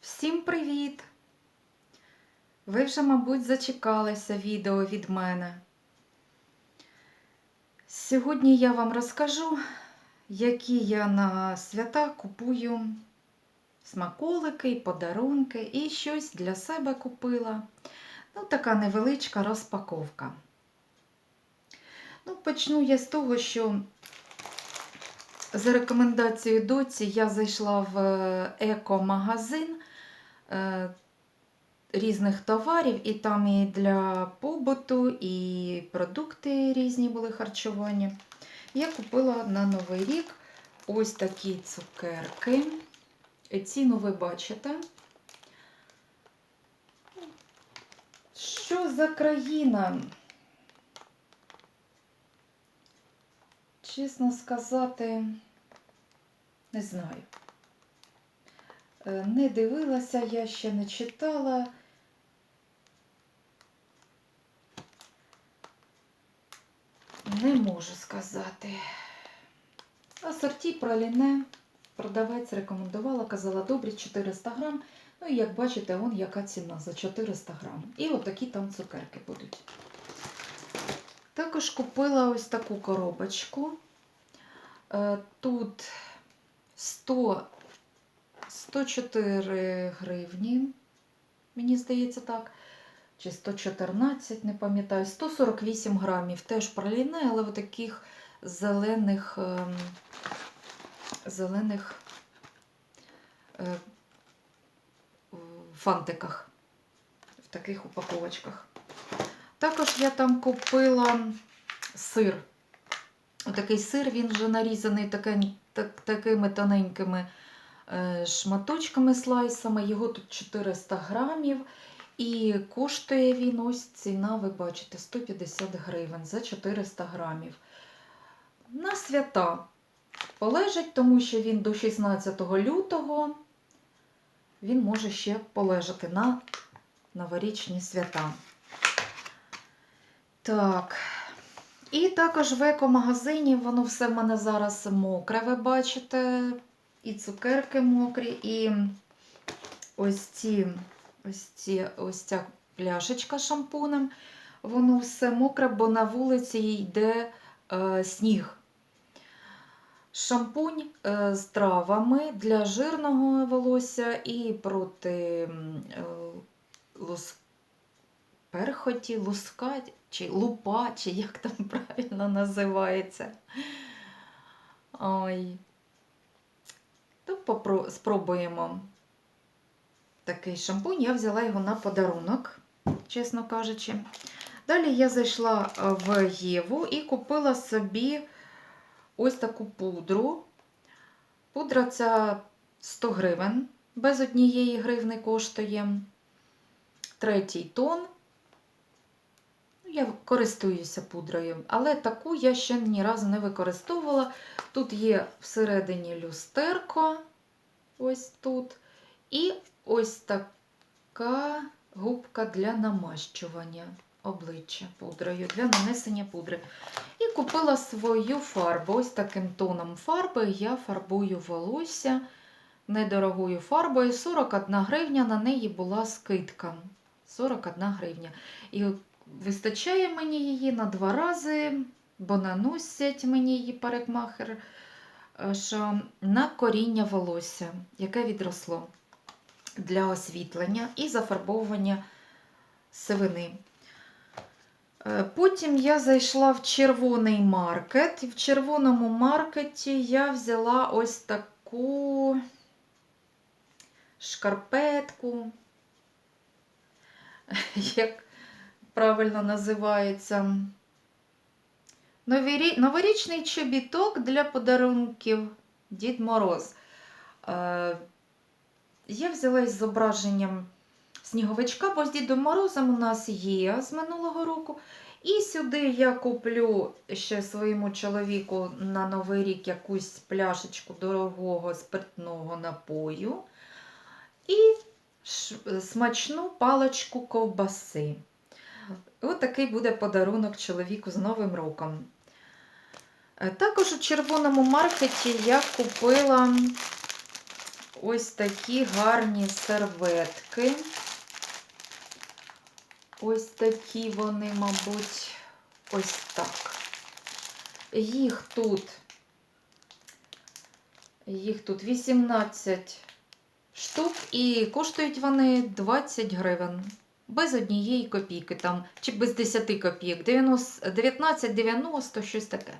Всім привіт! Ви вже, мабуть, зачекалися відео від мене. Сьогодні я вам розкажу, які я на свята купую смаколики, подарунки і щось для себе купила. Ну, така невеличка розпаковка. Ну, почну я з того, що за рекомендацією доці я зайшла в е, еко-магазин е, різних товарів, і там і для побуту, і продукти різні були харчування. Я купила на Новий рік ось такі цукерки. Ціну ви бачите. Що за країна? Чесно сказати, не знаю. Е, Не дивилася, я ще не читала. Не можу сказати. Асорті праліне. Продавець рекомендувала, казала, добрі 400 грам. Ну і як бачите, вон яка ціна за 400 грам. І от там цукерки будуть. Також купила ось таку коробочку. Е, Тут 100, 104 гривні, мені здається так. Чи 114, не пам'ятаю, 148 грамів. Теж праліне, але в таких зелених, ем, зелених е, фантиках, в таких упаковочках. Також я там купила сир. Отакий сир, він вже нарізаний такими тоненькими шматочками, слайсами. Його тут 400 грамів. І коштує він ось ціна, ви бачите, 150 гривень за 400 грамів. На свята полежить, тому що він до 16 лютого він може ще полежати на новорічні свята. Так. І також в екомагазині воно все в мене зараз мокре, ви бачите. І цукерки мокрі, і ось ці, ось ці, ось ця пляшечка шампунем. Воно все мокре, бо на вулиці йде е, сніг. Шампунь е, з травами для жирного волосся і проти е, лус... перхоті, луска чи лупа, чи як там правильно називається. Ой. То спробуємо такий шампунь. Я взяла його на подарунок, чесно кажучи. Далі я зайшла в Єву і купила собі ось таку пудру. Пудра ця 100 гривень, без однієї гривни коштує. Третій тон. Ну, Я користуюся пудрою, але таку я ще ні разу не використовувала. Тут є всередині люстерко, ось тут. І ось така губка для намащування обличчя пудрою, для нанесення пудри. І купила свою фарбу. Ось таким тоном фарби я фарбую волосся недорогою фарбою. 41 гривня, на неї була скидка. 41 гривня. І вистачає мені її на два рази, бо наносять мені її парикмахер е, що на коріння волосся, яке відросло для освітлення і зафарбовування сивини. Е, Потім я зайшла в червоний маркет, і в червоному маркеті я взяла ось таку шкарпетку, як правильно називається. Новорічний чобіток для подарунків Дід Мороз. Е, Я взяла із зображенням сніговичка, бо з Дідом Морозом у нас є з минулого року. І сюди я куплю ще своєму чоловіку на Новий рік якусь пляшечку дорогого спиртного напою і смачну паличку ковбаси. Ось такий буде подарунок чоловіку з Новим роком. Е, Також у червоному маркеті я купила ось такі гарні серветки. Ось такі вони, мабуть, ось так. Їх тут, їх тут 18 штук і коштують вони 20 гривень. Без однієї копійки там, чи без 10 копійок. 90, 19,90, щось таке.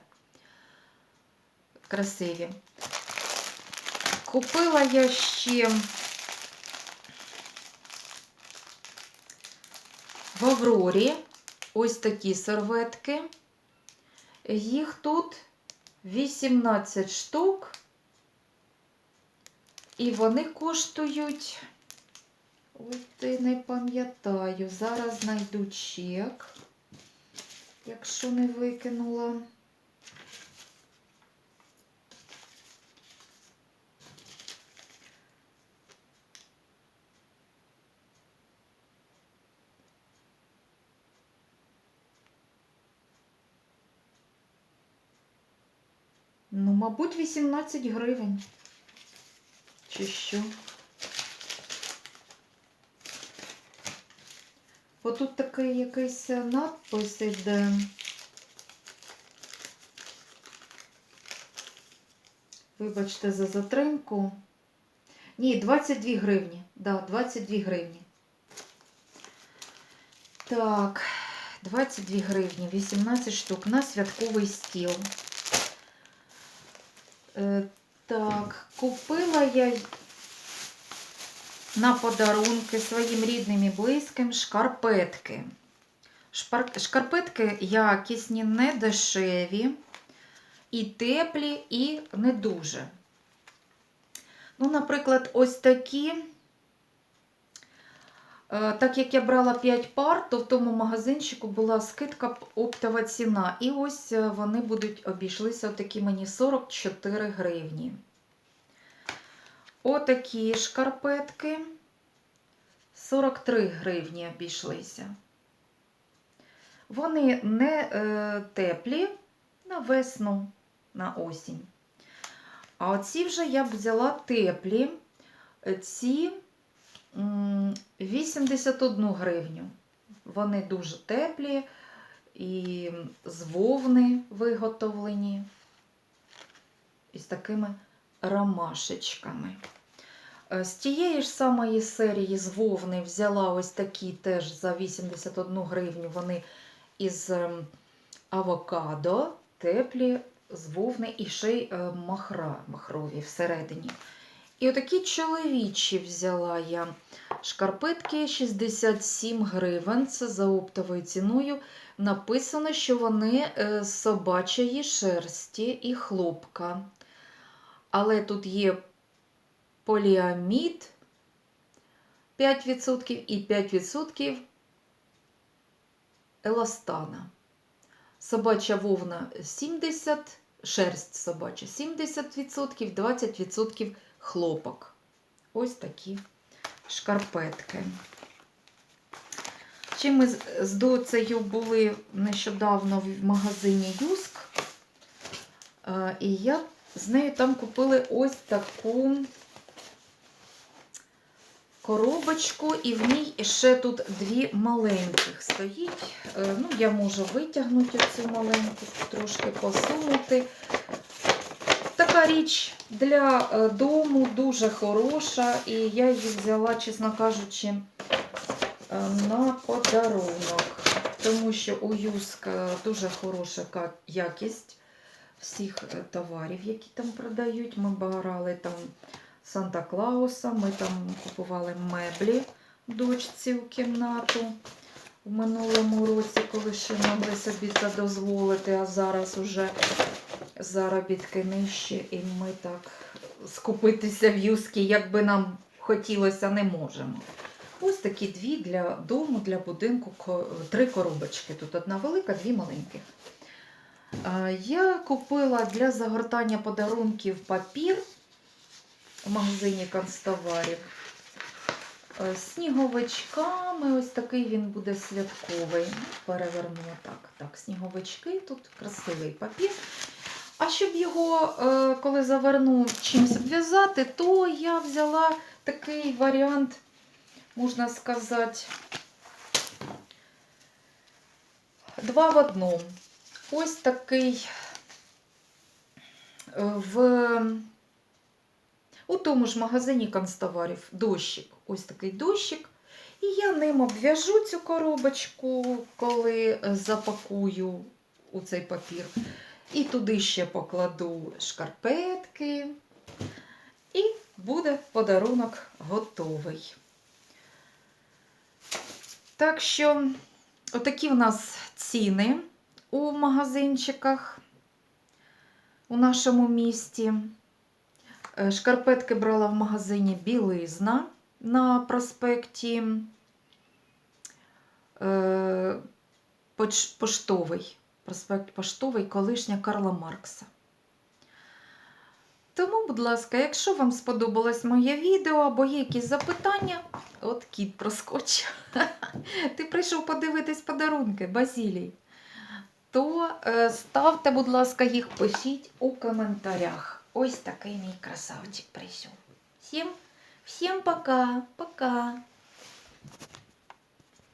Красиві. Купила я ще в Аврорі ось такі серветки. Їх тут 18 штук. І вони коштують. Ой, ти не пам'ятаю. Зараз знайду чек, якщо не викинула. Ну, мабуть, 18 гривень. Чи що? Бо тут такий якийсь надпис іде. Вибачте за затримку. Ні, 22 гривні. Да, 22 гривні. Так, 22 гривні, 18 штук на святковий стіл. Е, так, купила я на подарунки своїм рідним і близьким шкарпетки. Шкарпетки якісні, не дешеві, і теплі, і не дуже. Ну, наприклад, ось такі. Е, Так як я брала 5 пар, то в тому магазинчику була скидка оптова ціна. І ось е, вони будуть обійшлися такі мені 44 гривні. Отакі шкарпетки 43 гривні обійшлися. Вони не е, теплі на весну, на осінь. А оці вже я б взяла теплі. Ці 81 гривню. Вони дуже теплі і з вовни виготовлені. І з такими ромашечками. Е, З тієї ж самої серії з вовни взяла ось такі теж за 81 гривню. Вони із ем, авокадо, теплі з вовни і ще й е, махра, махрові всередині. І отакі чоловічі взяла я шкарпетки 67 гривень. Це за оптовою ціною. Написано, що вони е, з собачої шерсті і хлопка. Але тут є поліамід 5% і 5% еластана. Собача вовна 70, шерсть собача 70%, 20% хлопок. Ось такі шкарпетки. Ще ми з- доцею були нещодавно в магазині Юск, е, і я з нею там купили ось таку коробочку, і в ній ще тут дві маленьких стоїть. Е, Ну, я можу витягнути цю маленьку, трошки посунути. Така річ для е, дому дуже хороша, і я її взяла, чесно кажучи, е, на подарунок. Тому що у Юск дуже хороша якість всіх е, товарів, які там продають. Ми брали там Санта-Клауса, ми там купували меблі дочці у кімнату в минулому році, коли ще могли собі це дозволити, а зараз уже заробітки нижчі, і ми так скупитися в юскі, як би нам хотілося, не можемо. Ось такі дві для дому, для будинку, три коробочки. Тут одна велика, дві маленьких. Е, Я купила для загортання подарунків папір в магазині канцтоварів. Е, сніговичками, ось такий він буде святковий. Переверну так. Так, сніговички, тут красивий папір. А щоб його, е, коли заверну чимось обв'язати, то я взяла такий варіант, можна сказати, два в одному. Ось такий е, в у тому ж магазині канцтоварів дощик. Ось такий дощик. І я ним обв'яжу цю коробочку, коли запакую у цей папір. І туди ще покладу шкарпетки. І буде подарунок готовий. Так що, отакі в нас ціни у магазинчиках у нашому місті. Е, Шкарпетки брала в магазині Білизна на проспекті е, Поштовий. Проспект Поштовий, колишня Карла Маркса. Тому, будь ласка, якщо вам сподобалось моє відео або є якісь запитання, от кіт проскочив. Ти прийшов подивитись подарунки, Базілій. То е, ставте, будь ласка, їх пишіть у коментарях. Ось такий мій красавчик прийшов. Всім, всім пока, пока.